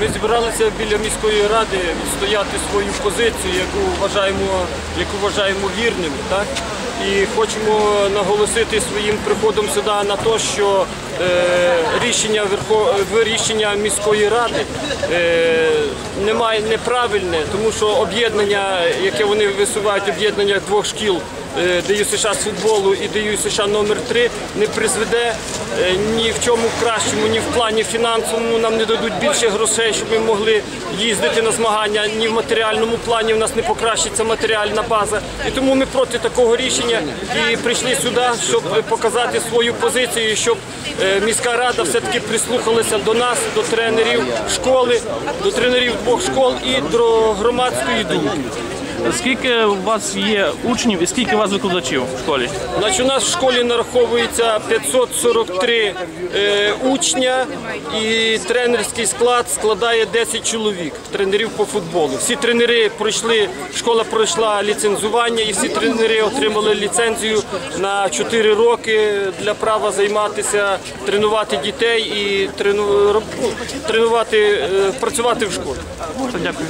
Ми зібралися біля міської ради відстояти свою позицію, яку вважаємо, яку вважаємо вірним. Так? І хочемо наголосити своїм приходом сюди на те, що е, рішення, верхо, е, рішення міської ради е, немає неправильне, тому що об'єднання, яке вони висувають, об'єднання двох шкіл. Е, США з футболу і ДЮ США номер 3 не призведе е, ні в чому кращому, ні в плані фінансовому. Нам не дадуть більше грошей, щоб ми могли їздити на змагання. Ні в матеріальному плані в нас не покращиться матеріальна база. І тому ми проти такого рішення і прийшли сюди, щоб показати свою позицію, щоб е, міська рада все-таки прислухалася до нас, до тренерів школи, до тренерів двох школ і до громадської думки. Скільки у вас є учнів і скільки у вас викладачів в школі? Значить, у нас в школі нараховується 543 е, учня і тренерський склад складає 10 чоловік, тренерів по футболу. Всі тренери пройшли, школа пройшла ліцензування і всі тренери отримали ліцензію на 4 роки для права займатися, тренувати дітей і трену- ну, тренувати, е, працювати в школі. Дякую.